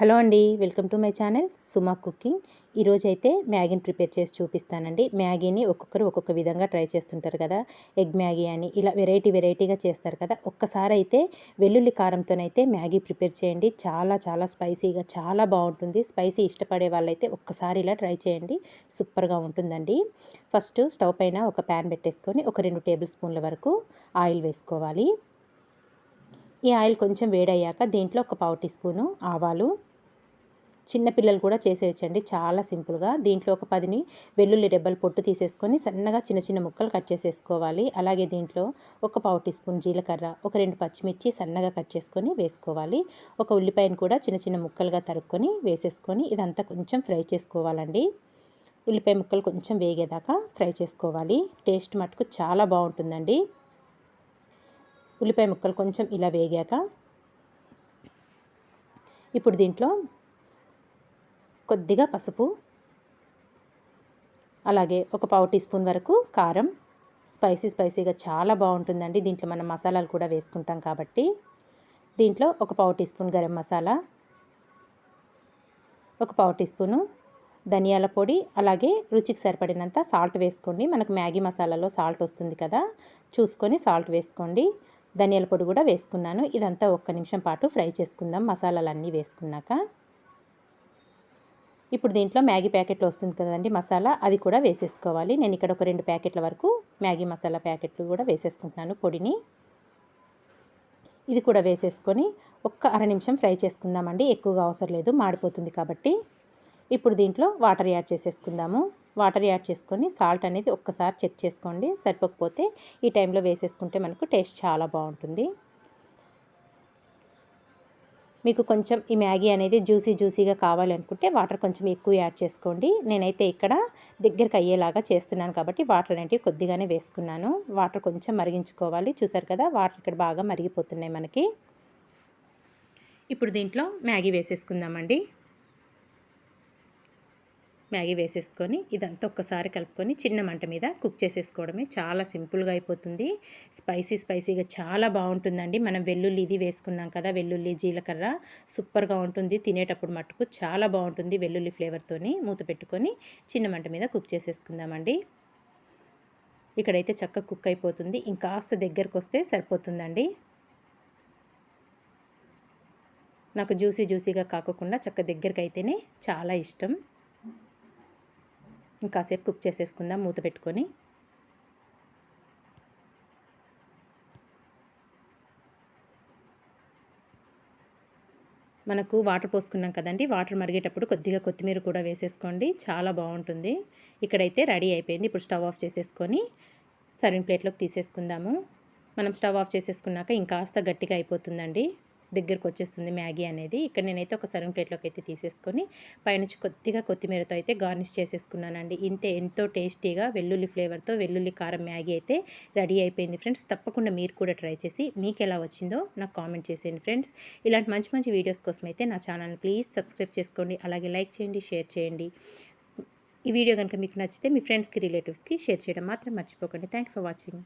Hello అండి welcome to my channel Suma cooking. ఈరోజు అయితే మ్యాగీని ప్రిపేర్ చేసి చూపిస్తానండి. మ్యాగీని ఒక్కొక్కరు ఒక్కొక్క విధంగా ట్రై చేస్తుంటారు కదా ఎగ్ మ్యాగీ అని ఇలా వెరైటీ వెరైటీగా చేస్తారు కదా. ఒక్కసారి అయితే వెల్లుల్లి కారంతోనైతే మ్యాగీ ప్రిపేర్ చేయండి. చాలా చాలా స్పైసీగా చాలా బాగుంటుంది. స్పైసీ ఇష్టపడే వాళ్ళైతే ఒక్కసారి ఇలా ట్రై చేయండి. సూపర్గా ఉంటుందండి. ఫస్ట్ స్టవ్ పైన ఒక ప్యాన్ పెట్టేసుకొని ఒక రెండు టేబుల్ స్పూన్ల వరకు ఆయిల్ వేసుకోవాలి. ఈ ఆయిల్ కొంచెం వేడయ్యాక దీంట్లో ఒక పావు టీ స్పూను ఆవాలు చిన్నపిల్లలు కూడా చేసేయచ్చండి. చాలా సింపుల్గా. దీంట్లో ఒక పదిని వెల్లుల్లి రెబ్బలు పొట్టు తీసేసుకొని సన్నగా చిన్న చిన్న ముక్కలు కట్ చేసేసుకోవాలి. అలాగే దీంట్లో ఒక పావు టీ స్పూన్ జీలకర్ర ఒక రెండు పచ్చిమిర్చి సన్నగా కట్ చేసుకొని వేసుకోవాలి. ఒక ఉల్లిపాయను కూడా చిన్న చిన్న ముక్కలుగా తరుక్కొని వేసేసుకొని ఇదంతా కొంచెం ఫ్రై చేసుకోవాలండి. ఉల్లిపాయ ముక్కలు కొంచెం వేగేదాకా ఫ్రై చేసుకోవాలి. టేస్ట్ మటుకు చాలా బాగుంటుందండి. ఉల్లిపాయ ముక్కలు కొంచెం ఇలా వేగాక ఇప్పుడు దీంట్లో కొద్దిగా పసుపు అలాగే ఒక పావు టీ స్పూన్ వరకు కారం. స్పైసీ స్పైసీగా చాలా బాగుంటుందండి. దీంట్లో మనం మసాలాలు కూడా వేసుకుంటాం కాబట్టి. దీంట్లో ఒక పావు టీ స్పూన్ గరం మసాలా ఒక పావు టీ స్పూను ధనియాల పొడి అలాగే రుచికి సరిపడినంత సాల్ట్ వేసుకోండి. మనకు మ్యాగీ మసాలాలో సాల్ట్ వస్తుంది కదా చూసుకొని సాల్ట్ వేసుకోండి. ధనియాల పొడి కూడా వేసుకున్నాను. ఇదంతా ఒక్క నిమిషం పాటు ఫ్రై చేసుకుందాం. మసాలాలు అన్నీ వేసుకున్నాక ఇప్పుడు దీంట్లో మ్యాగీ ప్యాకెట్లు వస్తుంది కదండి మసాలా అది కూడా వేసేసుకోవాలి. నేను ఇక్కడ ఒక రెండు ప్యాకెట్ల వరకు మ్యాగీ మసాలా ప్యాకెట్లు కూడా వేసేసుకుంటున్నాను పొడిని. ఇది కూడా వేసేసుకొని ఒక్క అర నిమిషం ఫ్రై చేసుకుందామండి. ఎక్కువగా అవసరం లేదు మాడిపోతుంది కాబట్టి. ఇప్పుడు దీంట్లో వాటర్ యాడ్ చేసేసుకుందాము. వాటర్ యాడ్ చేసుకొని సాల్ట్ అనేది ఒక్కసారి చెక్ చేసుకోండి సరిపోకపోతే ఈ టైంలో వేసేసుకుంటే మనకు టేస్ట్ చాలా బాగుంటుంది. మీకు కొంచెం ఈ మ్యాగీ అనేది జ్యూసీ జ్యూసీగా కావాలనుకుంటే వాటర్ కొంచెం ఎక్కువ యాడ్ చేసుకోండి. నేనైతే ఇక్కడ దగ్గరికి అయ్యేలాగా చేస్తున్నాను కాబట్టి వాటర్ అనేవి కొద్దిగానే వేసుకున్నాను. వాటర్ కొంచెం మరిగించుకోవాలి. చూసారు కదా వాటర్ ఇక్కడ బాగా మరిగిపోతున్నాయి మనకి. ఇప్పుడు దీంట్లో మ్యాగీ వేసేసుకుందామండి. మ్యాగీ వేసేసుకొని ఇదంతా ఒక్కసారి కలుపుకొని చిన్న మంట మీద కుక్ చేసేసుకోవడమే చాలా సింపుల్గా అయిపోతుంది. స్పైసీ స్పైసీగా చాలా బాగుంటుందండి. మనం వెల్లుల్లి ఇది వేసుకున్నాం కదా వెల్లుల్లి జీలకర్ర సూపర్గా ఉంటుంది. తినేటప్పుడు మట్టుకు చాలా బాగుంటుంది వెల్లుల్లి ఫ్లేవర్తోని మూత పెట్టుకొని చిన్న మంట మీద కుక్ చేసేసుకుందామండి. ఇక్కడైతే చక్క కుక్ అయిపోతుంది. ఇంకాస్త దగ్గరకు వస్తే సరిపోతుందండి. నాకు జ్యూసీ జ్యూసీగా కాకుండా చక్క దగ్గరికి అయితేనే చాలా ఇష్టం. ఇంకాసేపు కుక్ చేసేసుకుందాం మూత పెట్టుకొని. మనకు వాటర్ పోసుకున్నాం కదండి వాటర్ మరిగేటప్పుడు కొద్దిగా కొత్తిమీర కూడా వేసేసుకోండి చాలా బాగుంటుంది. ఇక్కడైతే రెడీ అయిపోయింది ఇప్పుడు స్టవ్ ఆఫ్ చేసేసుకొని సర్వింగ్ ప్లేట్లోకి తీసేసుకుందాము. మనం స్టవ్ ఆఫ్ చేసేసుకున్నాక ఇంకాస్త గట్టిగా అయిపోతుందండి. దగ్గరకు వచ్చేస్తుంది మ్యాగీ అనేది. ఇక్కడ నేనైతే ఒక సర్వింగ్ ప్లేట్లోకి అయితే తీసేసుకొని పైనుంచి కొద్దిగా కొత్తిమీరతో అయితే గార్నిష్ చేసేసుకున్నానండి. ఇంతే ఎంతో టేస్టీగా వెల్లుల్లి ఫ్లేవర్తో వెల్లుల్లి కారం మ్యాగీ అయితే రెడీ అయిపోయింది ఫ్రెండ్స్. తప్పకుండా మీరు కూడా ట్రై చేసి మీకు ఎలా వచ్చిందో నాకు కామెంట్ చేసేయండి ఫ్రెండ్స్. ఇలాంటి మంచి మంచి వీడియోస్ కోసం అయితే నా ఛానల్ ప్లీజ్ సబ్స్క్రైబ్ చేసుకోండి అలాగే లైక్ చేయండి షేర్ చేయండి. ఈ వీడియో కనుక మీకు నచ్చితే మీ ఫ్రెండ్స్కి రిలేటివ్స్కి షేర్ చేయడం మాత్రం మర్చిపోకండి. Thank for watching.